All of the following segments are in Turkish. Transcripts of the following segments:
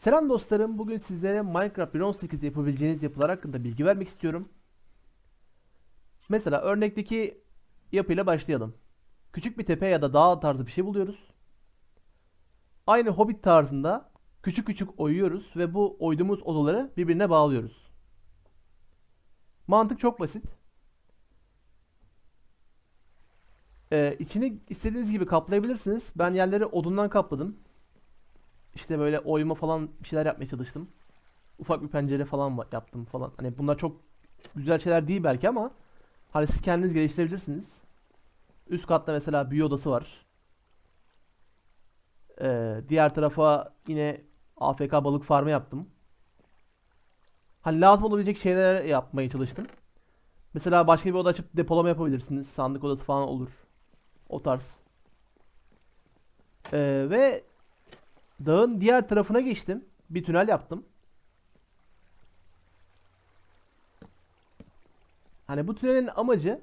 Selam dostlarım. Bugün sizlere Minecraft 1.18'de yapabileceğiniz yapılar hakkında bilgi vermek istiyorum. Mesela örnekteki yapıyla başlayalım. Küçük bir tepe ya da dağ tarzı bir şey buluyoruz. Aynı Hobbit tarzında küçük küçük oyuyoruz ve bu oyduğumuz odaları birbirine bağlıyoruz. Mantık çok basit. Ee, içini istediğiniz gibi kaplayabilirsiniz. Ben yerleri odundan kapladım. İşte böyle oyma falan bir şeyler yapmaya çalıştım. Ufak bir pencere falan yaptım falan. Hani bunlar çok güzel şeyler değil belki ama hani siz kendiniz geliştirebilirsiniz. Üst katta mesela büyü odası var. Ee, diğer tarafa yine AFK balık farmı yaptım. Hani lazım olabilecek şeyler yapmaya çalıştım. Mesela başka bir oda açıp depolama yapabilirsiniz. Sandık odası falan olur. O tarz. Ee, ve Dağın diğer tarafına geçtim. Bir tünel yaptım. Hani bu tünelin amacı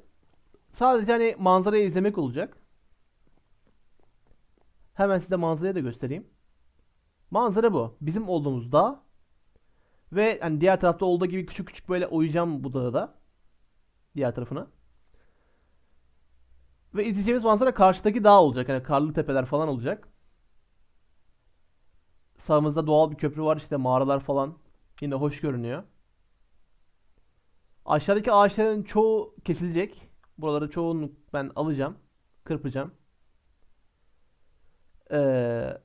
sadece hani manzarayı izlemek olacak. Hemen size manzarayı da göstereyim. Manzara bu. Bizim olduğumuz dağ. Ve hani diğer tarafta olduğu gibi küçük küçük böyle oyacağım bu dağı da. Diğer tarafına. Ve izleyeceğimiz manzara karşıdaki dağ olacak. Hani karlı tepeler falan olacak. Sağımızda doğal bir köprü var işte mağaralar falan. Yine hoş görünüyor. Aşağıdaki ağaçların çoğu kesilecek. Buraları çoğunu ben alacağım. Kırpacağım. Ee,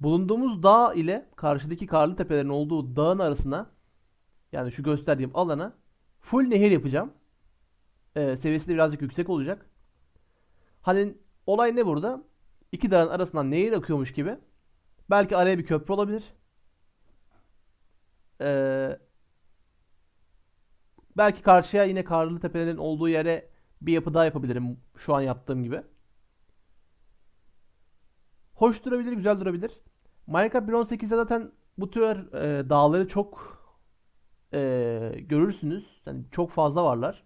bulunduğumuz dağ ile karşıdaki karlı tepelerin olduğu dağın arasına yani şu gösterdiğim alana full nehir yapacağım. Ee, seviyesi de birazcık yüksek olacak. Hani olay ne burada? İki dağın arasından nehir akıyormuş gibi. Belki araya bir köprü olabilir. Ee, belki karşıya yine karlı tepelerin olduğu yere bir yapı daha yapabilirim şu an yaptığım gibi. Hoş durabilir, güzel durabilir. Minecraft 1.18'de zaten bu tür e, dağları çok e, görürsünüz. Yani çok fazla varlar.